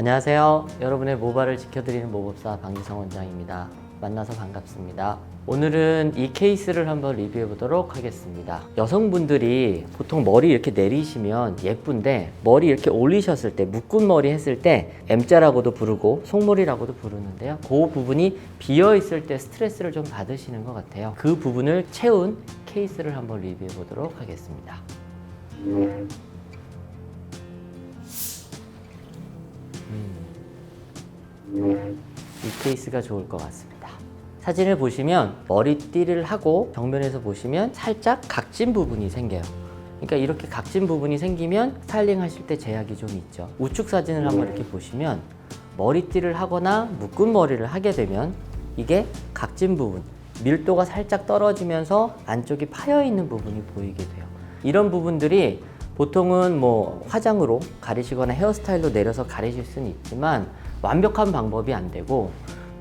안녕하세요. 여러분의 모발을 지켜드리는 모법사 방지성 원장입니다. 만나서 반갑습니다. 오늘은 이 케이스를 한번 리뷰해 보도록 하겠습니다. 여성분들이 보통 머리 이렇게 내리시면 예쁜데 머리 이렇게 올리셨을 때 묶은 머리 했을 때 M자라고도 부르고 속머리라고도 부르는데요. 그 부분이 비어 있을 때 스트레스를 좀 받으시는 것 같아요. 그 부분을 채운 케이스를 한번 리뷰해 보도록 하겠습니다. 이 케이스가 좋을 것 같습니다. 사진을 보시면 머리띠를 하고 정면에서 보시면 살짝 각진 부분이 생겨요. 그러니까 이렇게 각진 부분이 생기면 스타일링 하실 때 제약이 좀 있죠. 우측 사진을 한번 이렇게 보시면 머리띠를 하거나 묶은 머리를 하게 되면 이게 각진 부분, 밀도가 살짝 떨어지면서 안쪽이 파여 있는 부분이 보이게 돼요. 이런 부분들이 보통은 뭐 화장으로 가리시거나 헤어스타일로 내려서 가리실 수는 있지만 완벽한 방법이 안 되고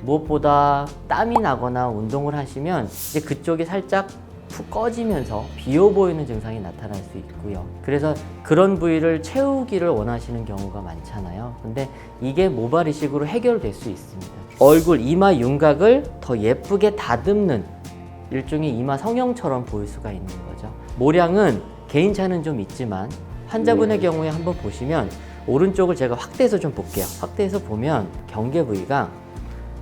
무엇보다 땀이 나거나 운동을 하시면 이제 그쪽이 살짝 푹 꺼지면서 비어 보이는 증상이 나타날 수 있고요. 그래서 그런 부위를 채우기를 원하시는 경우가 많잖아요. 근데 이게 모발 이식으로 해결될 수 있습니다. 얼굴 이마 윤곽을 더 예쁘게 다듬는 일종의 이마 성형처럼 보일 수가 있는 거죠. 모량은 개인차는 좀 있지만 환자분의 경우에 한번 보시면 오른쪽을 제가 확대해서 좀 볼게요. 확대해서 보면 경계 부위가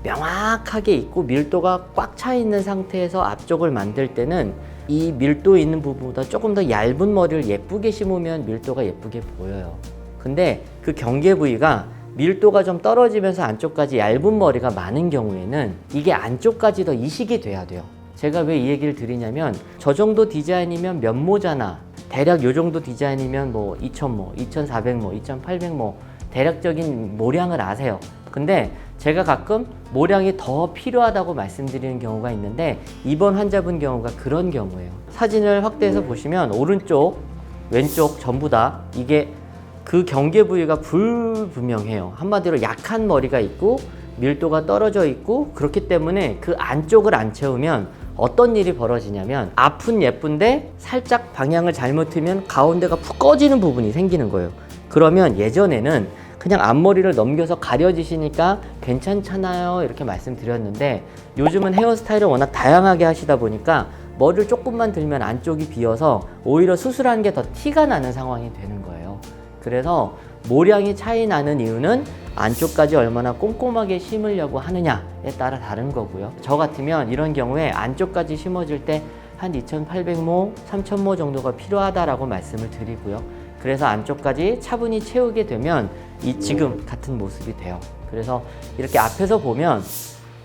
명확하게 있고 밀도가 꽉 차 있는 상태에서 앞쪽을 만들 때는 이 밀도 있는 부분보다 조금 더 얇은 머리를 예쁘게 심으면 밀도가 예쁘게 보여요. 근데 그 경계 부위가 밀도가 좀 떨어지면서 안쪽까지 얇은 머리가 많은 경우에는 이게 안쪽까지 더 이식이 돼야 돼요. 제가 왜 이 얘기를 드리냐면 저 정도 디자인이면 면모잖아. 대략 요 정도 디자인이면 뭐 2000모, 2400모, 2800모 대략적인 모량을 아세요. 근데 제가 가끔 모량이 더 필요하다고 말씀드리는 경우가 있는데 이번 환자분 경우가 그런 경우예요. 사진을 확대해서 보시면 오른쪽, 왼쪽 전부 다 이게 그 경계 부위가 불분명해요. 한마디로 약한 머리가 있고 밀도가 떨어져 있고 그렇기 때문에 그 안쪽을 안 채우면 어떤 일이 벌어지냐면 아픈 예쁜데 살짝 방향을 잘못 틀면 가운데가 푹 꺼지는 부분이 생기는 거예요. 그러면 예전에는 그냥 앞머리를 넘겨서 가려지시니까 괜찮잖아요 이렇게 말씀드렸는데 요즘은 헤어스타일을 워낙 다양하게 하시다 보니까 머리를 조금만 들면 안쪽이 비어서 오히려 수술한 게 더 티가 나는 상황이 되는 거예요. 그래서 모량이 차이 나는 이유는 안쪽까지 얼마나 꼼꼼하게 심으려고 하느냐에 따라 다른 거고요. 저 같으면 이런 경우에 안쪽까지 심어줄 때한 2,800모, 3,000모 정도가 필요하다라고 말씀을 드리고요. 그래서 안쪽까지 차분히 채우게 되면 이 지금 같은 모습이 돼요. 그래서 이렇게 앞에서 보면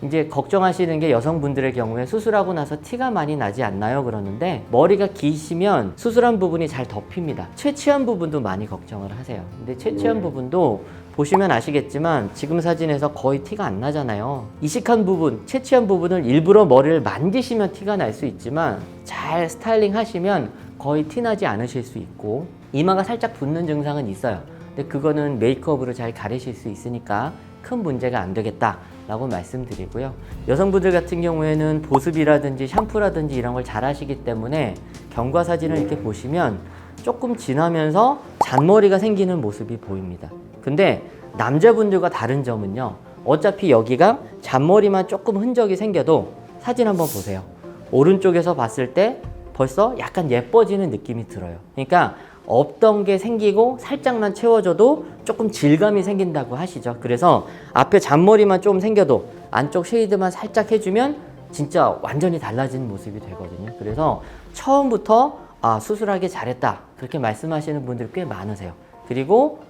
이제 걱정하시는 게 여성분들의 경우에 수술하고 나서 티가 많이 나지 않나요? 그러는데 머리가 기시면 수술한 부분이 잘 덮입니다. 채취한 부분도 많이 걱정을 하세요. 근데 채취한 부분도 보시면 아시겠지만 지금 사진에서 거의 티가 안 나잖아요. 이식한 부분, 채취한 부분을 일부러 머리를 만지시면 티가 날 수 있지만 잘 스타일링 하시면 거의 티 나지 않으실 수 있고 이마가 살짝 붓는 증상은 있어요. 근데 그거는 메이크업으로 잘 가리실 수 있으니까 큰 문제가 안 되겠다. 라고 말씀드리고요. 여성분들 같은 경우에는 보습이라든지 샴푸라든지 이런 걸 잘 하시기 때문에 경과 사진을 이렇게 보시면 조금 지나면서 잔머리가 생기는 모습이 보입니다. 근데 남자분들과 다른 점은요. 어차피 여기가 잔머리만 조금 흔적이 생겨도 사진 한번 보세요. 오른쪽에서 봤을 때 벌써 약간 예뻐지는 느낌이 들어요. 그러니까 없던 게 생기고 살짝만 채워줘도 조금 질감이 생긴다고 하시죠. 그래서 앞에 잔머리만 좀 생겨도 안쪽 쉐이드만 살짝 해주면 진짜 완전히 달라진 모습이 되거든요. 그래서 처음부터 아, 수술하기 잘했다. 그렇게 말씀하시는 분들이 꽤 많으세요. 그리고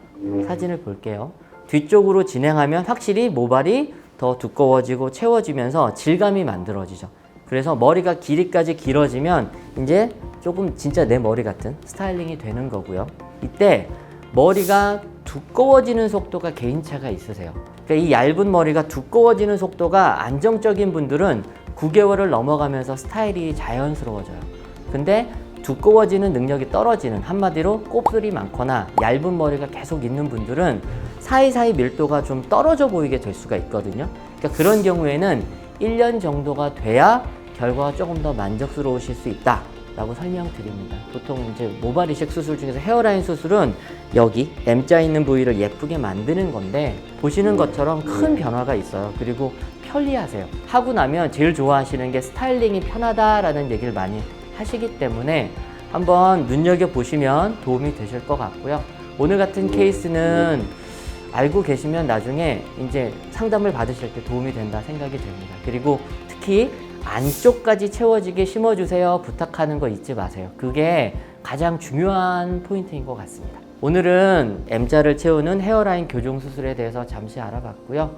사진을 볼게요. 뒤쪽으로 진행하면 확실히 모발이 더 두꺼워지고 채워지면서 질감이 만들어지죠. 그래서 머리가 길이까지 길어지면 이제 조금 진짜 내 머리 같은 스타일링이 되는 거고요. 이때 머리가 두꺼워지는 속도가 개인차가 있으세요. 그러니까 이 얇은 머리가 두꺼워지는 속도가 안정적인 분들은 9개월을 넘어가면서 스타일이 자연스러워져요. 근데 두꺼워지는 능력이 떨어지는 한마디로 곱슬이 많거나 얇은 머리가 계속 있는 분들은 사이사이 밀도가 좀 떨어져 보이게 될 수가 있거든요. 그러니까 그런 경우에는 1년 정도가 돼야 결과가 조금 더 만족스러우실 수 있다. 라고 설명드립니다. 보통 이제 모발 이식 수술 중에서 헤어라인 수술은 여기 M자 있는 부위를 예쁘게 만드는 건데 보시는 것처럼 큰 변화가 있어요. 그리고 편리하세요. 하고 나면 제일 좋아하시는 게 스타일링이 편하다라는 얘기를 많이 하시기 때문에 한번 눈여겨 보시면 도움이 되실 것 같고요. 오늘 같은 케이스는 알고 계시면 나중에 이제 상담을 받으실 때 도움이 된다 생각이 됩니다. 그리고 특히 안쪽까지 채워지게 심어주세요 부탁하는 거 잊지 마세요. 그게 가장 중요한 포인트인 것 같습니다. 오늘은 M자를 채우는 헤어라인 교정 수술에 대해서 잠시 알아봤고요.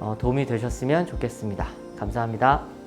어, 도움이 되셨으면 좋겠습니다. 감사합니다.